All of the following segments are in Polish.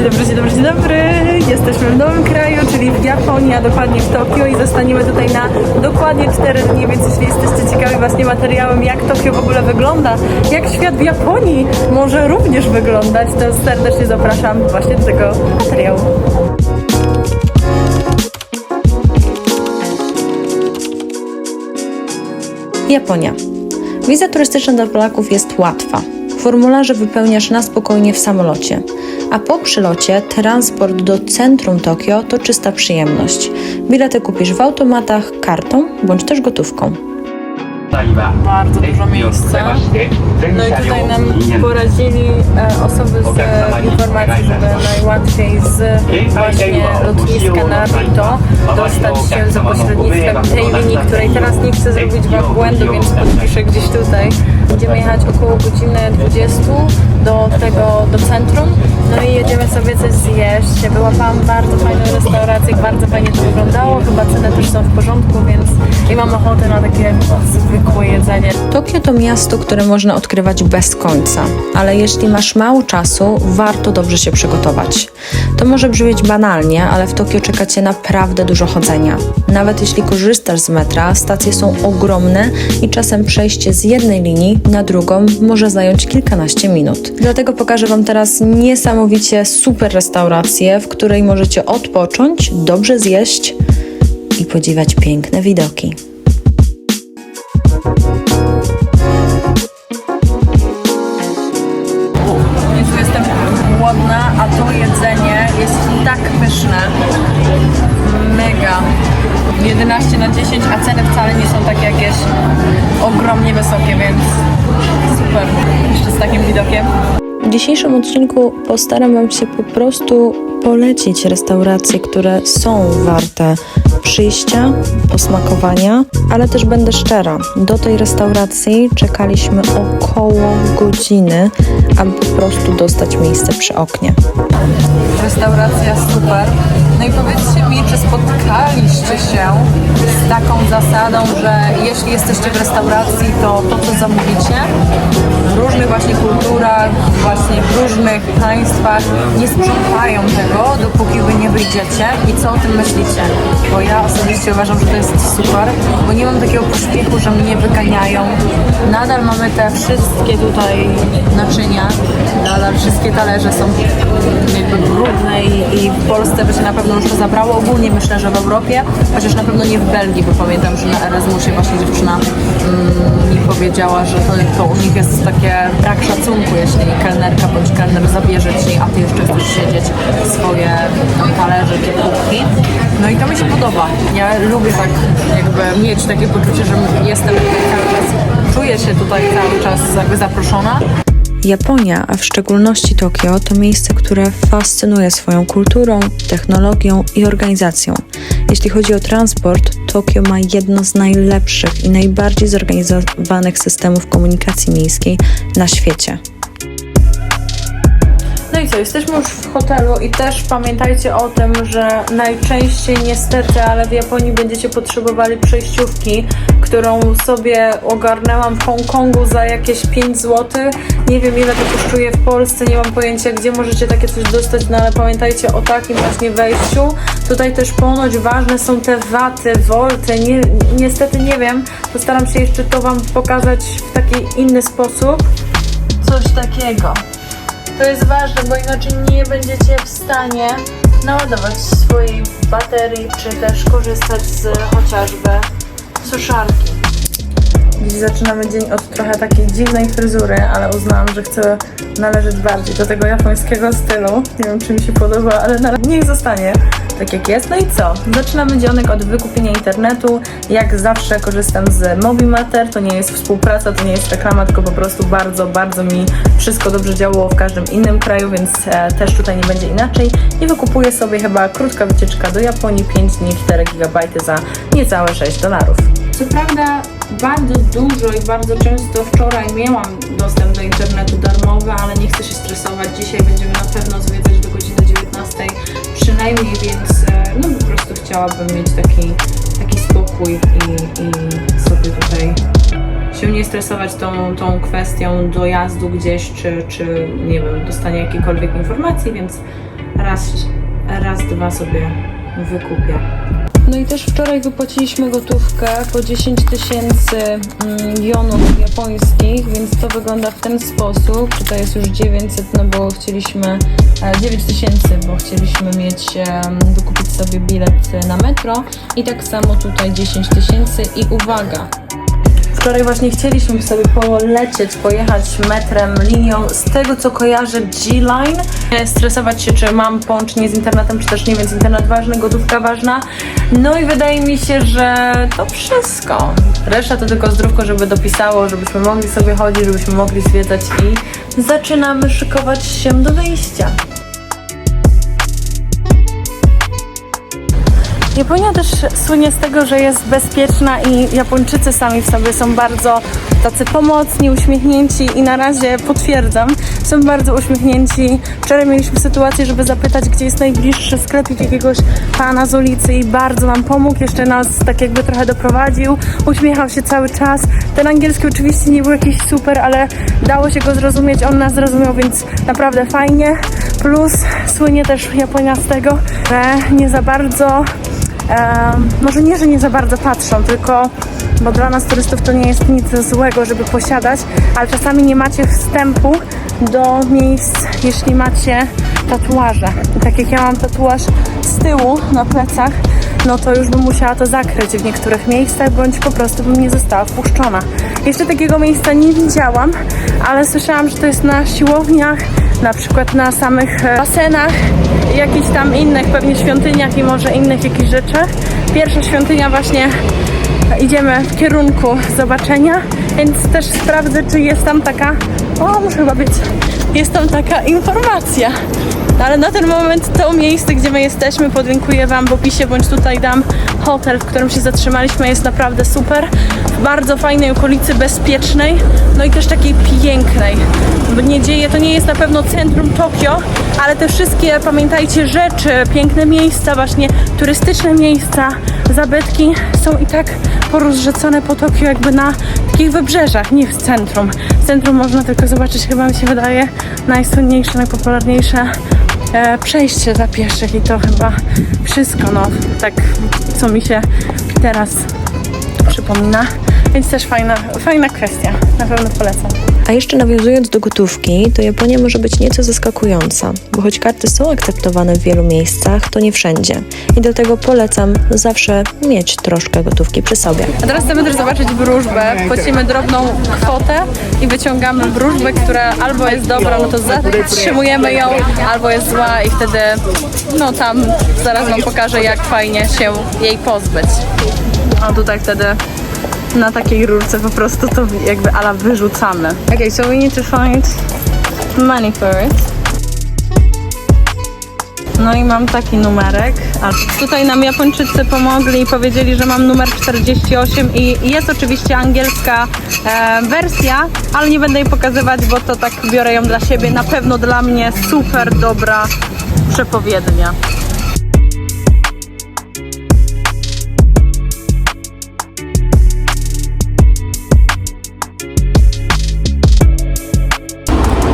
Dzień dobry, dzień dobry, dzień dobry. Jesteśmy w nowym kraju, czyli w Japonii, a dokładnie w Tokio i zostaniemy tutaj na dokładnie 4 dni, więc jeśli jesteście ciekawi właśnie materiałem, jak Tokio w ogóle wygląda, jak świat w Japonii może również wyglądać, to serdecznie zapraszam właśnie do tego materiału. Japonia. Wiza turystyczna dla Polaków jest łatwa. Formularze wypełniasz na spokojnie w samolocie, a po przylocie transport do centrum Tokio to czysta przyjemność. Bilety kupisz w automatach, kartą bądź też gotówką. Bardzo dużo miejsca. No i tutaj nam poradzili e, osoby z informacji, żeby najłatwiej z właśnie lotniska Narito dostać się za pośrednictwem tej linii, której teraz nie chcę zrobić wam błędu, więc podpiszę gdzieś tutaj. Będziemy jechać około godziny 20 do tego, do centrum, no i jedziemy sobie coś zjeść. Wyłapałam bardzo fajną restaurację, bardzo fajnie to wyglądało, chyba ceny też są w porządku, więc i mam ochotę na takie zwykłe jedzenie. Tokio to miasto, które można odkrywać bez końca, ale jeśli masz mało czasu, warto dobrze się przygotować. To może brzmieć banalnie, ale w Tokio czeka Cię naprawdę dużo chodzenia. Nawet jeśli korzystasz z metra, stacje są ogromne i czasem przejście z jednej linii na drugą może zająć kilkanaście minut. Dlatego pokażę Wam teraz niesamowicie super restaurację, w której możecie odpocząć, dobrze zjeść i podziwiać piękne widoki. Jezu, jestem głodna, a to jedzenie jest tak pyszne. Mega. 11 na 10, a ceny wcale nie są takie jakieś ogromnie wysokie, więc super. Jeszcze z takim widokiem. W dzisiejszym odcinku postaram się po prostu polecić restauracje, które są warte przyjścia, posmakowania, ale też będę szczera. Do tej restauracji czekaliśmy około godziny, aby po prostu dostać miejsce przy oknie. Restauracja super. No i powiedzcie mi, czy spotkaliście się z taką zasadą, że jeśli jesteście w restauracji, to to, co zamówicie w różnych właśnie kulturach, właśnie w różnych państwach nie sprzątają tego, dopóki wy nie wyjdziecie. I co o tym myślicie? Bo ja osobiście uważam, że to jest super, bo nie mam takiego pośpiechu, że mnie wyganiają. Nadal mamy te wszystkie tutaj naczynia, nadal wszystkie talerze są jakby brudne i, i w Polsce by się na pewno już to zabrało. Ogólnie myślę, że w Europie, chociaż na pewno nie w Belgii, bo pamiętam, że na Erasmusie właśnie dziewczyna mm, powiedziała, że to, to u nich jest takie brak szacunku, jeśli kelnerka bądź kelner zabierze ci, a ty jeszcze chcesz siedzieć swoje talerze czy kubki. No i to mi się podoba. Ja lubię tak jakby mieć takie poczucie, że jestem cały czas, czuję się tutaj cały czas jakby zaproszona. Japonia, a w szczególności Tokio, to miejsce, które fascynuje swoją kulturą, technologią i organizacją. Jeśli chodzi o transport, Tokio ma jedno z najlepszych i najbardziej zorganizowanych systemów komunikacji miejskiej na świecie. No i co, jesteśmy już w hotelu i też pamiętajcie o tym, że najczęściej niestety, ale w Japonii będziecie potrzebowali przejściówki, którą sobie ogarnęłam w Hongkongu za jakieś 5 zł. Nie wiem ile to kosztuje w Polsce, nie mam pojęcia gdzie możecie takie coś dostać, no ale pamiętajcie o takim właśnie wejściu. Tutaj też ponoć ważne są te waty, volty, nie, niestety nie wiem, postaram się jeszcze to Wam pokazać w taki inny sposób. Coś takiego. To jest ważne, bo inaczej nie będziecie w stanie naładować swojej baterii, czy też korzystać z chociażby suszarki. Dziś zaczynamy dzień od trochę takiej dziwnej fryzury, ale uznałam, że chcę należeć bardziej do tego japońskiego stylu. Nie wiem, czy mi się podoba, ale niech zostanie tak jak jest. No i co? Zaczynamy dzionek od wykupienia internetu. Jak zawsze korzystam z Mobimater. To nie jest współpraca, to nie jest reklama, tylko po prostu bardzo, bardzo mi wszystko dobrze działało w każdym innym kraju, więc e, też tutaj nie będzie inaczej. I wykupuję sobie chyba krótka wycieczka do Japonii, 5 dni, 4 GB za niecałe 6 dolarów. Co prawda bardzo dużo i bardzo często wczoraj miałam dostęp do internetu darmowy, ale nie chcę się stresować. Dzisiaj będziemy na pewno zwiedzać do godziny 19 przynajmniej, więc e, no po prostu chciałabym mieć taki, taki spokój i, i sobie tutaj się nie stresować tą, tą kwestią dojazdu gdzieś, czy, czy nie wiem, dostania jakiejkolwiek informacji, więc raz, raz, dwa sobie wykupię. No i też wczoraj wypłaciliśmy gotówkę po 10 tysięcy mm, jonów japońskich, więc to wygląda w ten sposób. Tutaj jest już 900, no bo chcieliśmy e, 9 tysięcy, bo chcieliśmy mieć, em, wykupić sobie bilet na metro i tak samo tutaj 10 tysięcy i uwaga, Wczoraj właśnie chcieliśmy sobie polecieć, pojechać metrem, linią z tego co kojarzę G-Line. Stresować się, czy mam połączenie z internetem, czy też nie, więc internet ważny, gotówka ważna. No i wydaje mi się, że to wszystko. Reszta to tylko zdrówko, żeby dopisało, żebyśmy mogli sobie chodzić, żebyśmy mogli zwiedzać i zaczynamy szykować się do wyjścia. Japonia też słynie z tego, że jest bezpieczna i Japończycy sami w sobie są bardzo tacy pomocni, uśmiechnięci i na razie potwierdzam, są bardzo uśmiechnięci. Wczoraj mieliśmy sytuację, żeby zapytać, gdzie jest najbliższy sklepik jakiegoś pana z ulicy i bardzo nam pomógł, jeszcze nas tak jakby trochę doprowadził, uśmiechał się cały czas. Ten angielski oczywiście nie był jakiś super, ale dało się go zrozumieć, on nas zrozumiał, więc naprawdę fajnie. Plus słynie też Japonia z tego, że nie za bardzo Może nie, że nie za bardzo patrzą, tylko bo dla nas turystów to nie jest nic złego, żeby posiadać, ale czasami nie macie wstępu do miejsc, jeśli macie tatuaże. I tak jak ja mam tatuaż z tyłu na plecach, no to już bym musiała to zakryć w niektórych miejscach, bądź po prostu bym nie została wpuszczona. Jeszcze takiego miejsca nie widziałam, ale słyszałam, że to jest na siłowniach, na przykład na samych e, basenach, jakichś tam innych pewnie świątyniach i może innych jakichś rzeczach. Pierwsza świątynia właśnie idziemy w kierunku zobaczenia, więc też sprawdzę, czy jest tam taka, o muszę chyba być, jest tam taka informacja. Ale na ten moment to miejsce, gdzie my jesteśmy, podlinkuję Wam w opisie, bądź tutaj dam hotel, w którym się zatrzymaliśmy, jest naprawdę super. W bardzo fajnej okolicy, bezpiecznej, no i też takiej pięknej. Nie dzieje, to nie jest na pewno centrum Tokio, ale te wszystkie, pamiętajcie, rzeczy, piękne miejsca, właśnie turystyczne miejsca, zabytki są i tak porozrzucone po Tokio jakby na takich wybrzeżach, nie w centrum. W centrum można tylko zobaczyć, chyba mi się wydaje, najsłynniejsze, najpopularniejsze e, przejście dla pieszych i to chyba wszystko, no tak co mi się teraz przypomina. Więc też fajna, fajna kwestia, na pewno polecam. A jeszcze nawiązując do gotówki, to Japonia może być nieco zaskakująca, bo choć karty są akceptowane w wielu miejscach, to nie wszędzie. I dlatego polecam zawsze mieć troszkę gotówki przy sobie. A teraz chcemy też zobaczyć wróżbę. Płacimy drobną kwotę i wyciągamy wróżbę, która albo jest dobra, no to zatrzymujemy ją, albo jest zła i wtedy no tam zaraz wam pokażę jak fajnie się jej pozbyć. A tutaj wtedy na takiej rurce po prostu to jakby ala wyrzucamy. Okay, so we need to find money for it. No i mam taki numerek. A tutaj nam Japończycy pomogli i powiedzieli, że mam numer 48 i jest oczywiście angielska e, wersja, ale nie będę jej pokazywać, bo to tak biorę ją dla siebie. Na pewno dla mnie super dobra przepowiednia.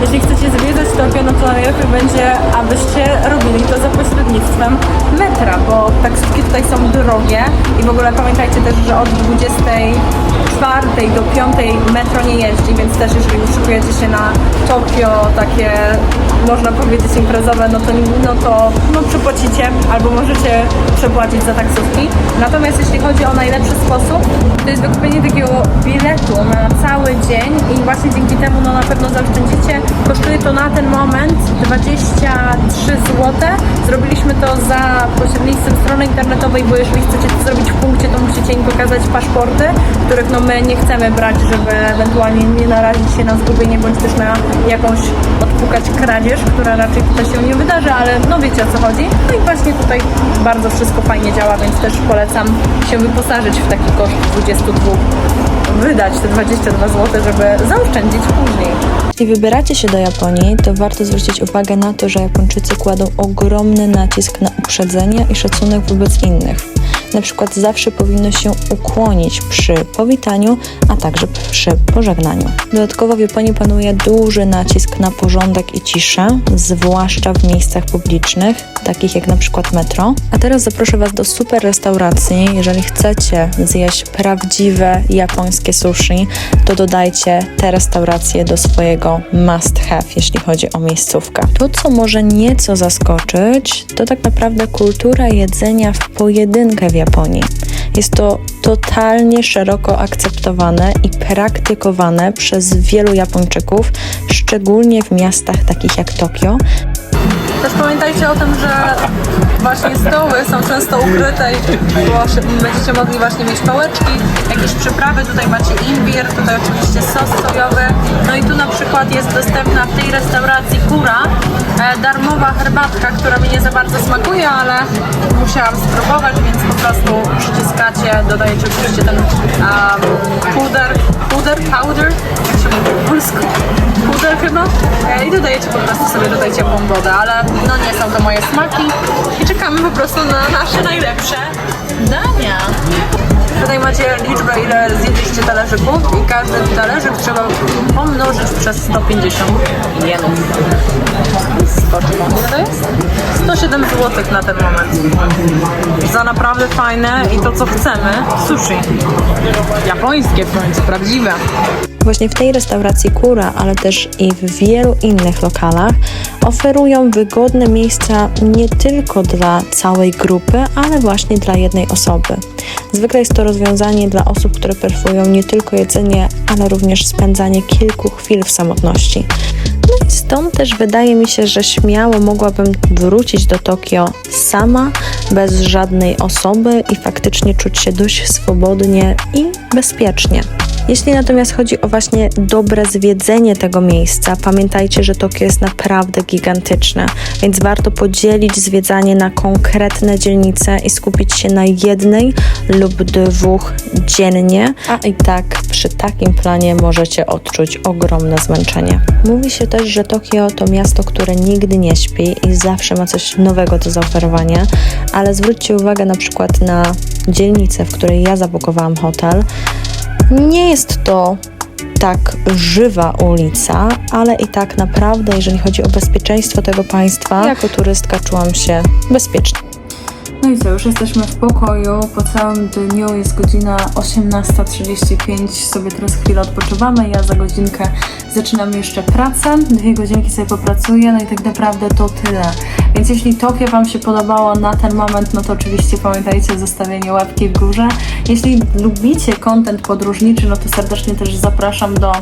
Jeśli chcecie zwiedzać Tokio, no to najlepiej będzie, abyście robili to za pośrednictwem metra, bo taksówki tutaj są drogie i w ogóle pamiętajcie też, że od 24 do 5 metro nie jeździ, więc też jeżeli szykujecie się na Tokio, takie można powiedzieć imprezowe, no to, no to no, przepłacicie albo możecie przepłacić za taksówki. Natomiast jeśli chodzi o najlepszy sposób, to jest wykupienie takiego biletu na cały dzień i właśnie dzięki temu no, na pewno zaoszczędzicie. Kosztuje to na ten moment 23 zł. Zrobiliśmy to za pośrednictwem strony internetowej, bo jeżeli chcecie to zrobić w punkcie, to musicie im pokazać paszporty, których no my nie chcemy brać, żeby ewentualnie nie narazić się na zgubienie, bądź też na jakąś odpukać kradzież, która raczej tutaj się nie wydarzy, ale no wiecie o co chodzi. No i właśnie tutaj bardzo wszystko fajnie działa, więc też polecam się wyposażyć w taki koszt 22 wydać te 22 zł, żeby zaoszczędzić później. Jeśli wybieracie się do Japonii, to warto zwrócić uwagę na to, że Japończycy kładą ogromny nacisk na uprzedzenie i szacunek wobec innych. Na przykład zawsze powinno się ukłonić przy powitaniu, a także przy pożegnaniu. Dodatkowo w Japonii panuje duży nacisk na porządek i ciszę, zwłaszcza w miejscach publicznych, takich jak na przykład metro. A teraz zaproszę Was do super restauracji. Jeżeli chcecie zjeść prawdziwe japońskie sushi, to dodajcie te restauracje do swojego must have, jeśli chodzi o miejscówkę. To, co może nieco zaskoczyć, to tak naprawdę kultura jedzenia w pojedynkę w Japonii. Japonii. Jest to totalnie szeroko akceptowane i praktykowane przez wielu Japończyków, szczególnie w miastach takich jak Tokio, Też pamiętajcie o tym, że właśnie stoły są często ukryte i będziecie mogli właśnie mieć pałeczki, jakieś przyprawy, tutaj macie imbir, tutaj oczywiście sos sojowy. No i tu na przykład jest dostępna w tej restauracji kura, e, darmowa herbatka, która mi nie za bardzo smakuje, ale musiałam spróbować, więc po prostu przyciskacie, dodajecie oczywiście ten um, puder, puder, powder, jak się mówi po polsku, puder chyba? E, i dodajecie po prostu sobie tutaj ciepłą wodę, ale no nie są to moje smaki. I czekamy po prostu na nasze najlepsze dania. Tutaj macie liczbę ile zjedliście talerzyków i każdy talerzyk trzeba pomnożyć przez 150 jenów. Skoczko. Ile to jest? 107 zł na ten moment. Za naprawdę fajne i to co chcemy, sushi. Japońskie w końcu, prawdziwe. Właśnie w tej restauracji Kura, ale też i w wielu innych lokalach oferują wygodne miejsca nie tylko dla całej grupy, ale właśnie dla jednej osoby. Zwykle jest to rozwiązanie dla osób, które preferują nie tylko jedzenie, ale również spędzanie kilku chwil w samotności. No i stąd też wydaje mi się, że śmiało mogłabym wrócić do Tokio sama, bez żadnej osoby i faktycznie czuć się dość swobodnie i bezpiecznie. Jeśli natomiast chodzi o właśnie dobre zwiedzenie tego miejsca, pamiętajcie, że Tokio jest naprawdę gigantyczne, więc warto podzielić zwiedzanie na konkretne dzielnice i skupić się na jednej lub dwóch dziennie, a i tak przy takim planie możecie odczuć ogromne zmęczenie. Mówi się też, że Tokio to miasto, które nigdy nie śpi i zawsze ma coś nowego do zaoferowania, ale zwróćcie uwagę na przykład na dzielnicę, w której ja zabukowałam hotel. Nie jest to tak żywa ulica, ale i tak naprawdę, jeżeli chodzi o bezpieczeństwo tego państwa, jako turystka czułam się bezpiecznie. No i co, już jesteśmy w pokoju. Po całym dniu jest godzina 18.35. Sobie teraz chwilę odpoczywamy. Ja za godzinkę zaczynam jeszcze pracę. Dwie godzinki sobie popracuję. No i tak naprawdę to tyle. Więc jeśli Tokio Wam się podobało na ten moment, no to oczywiście pamiętajcie o zostawieniu łapki w górze. Jeśli lubicie content podróżniczy, no to serdecznie też zapraszam do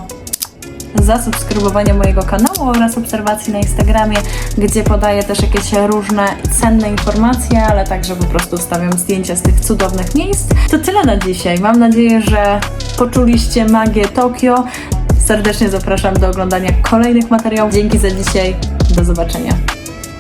zasubskrybowania mojego kanału oraz obserwacji na Instagramie, gdzie podaję też jakieś różne cenne informacje, ale także po prostu wstawiam zdjęcia z tych cudownych miejsc. To tyle na dzisiaj. Mam nadzieję, że poczuliście magię Tokio. Serdecznie zapraszam do oglądania kolejnych materiałów. Dzięki za dzisiaj. Do zobaczenia.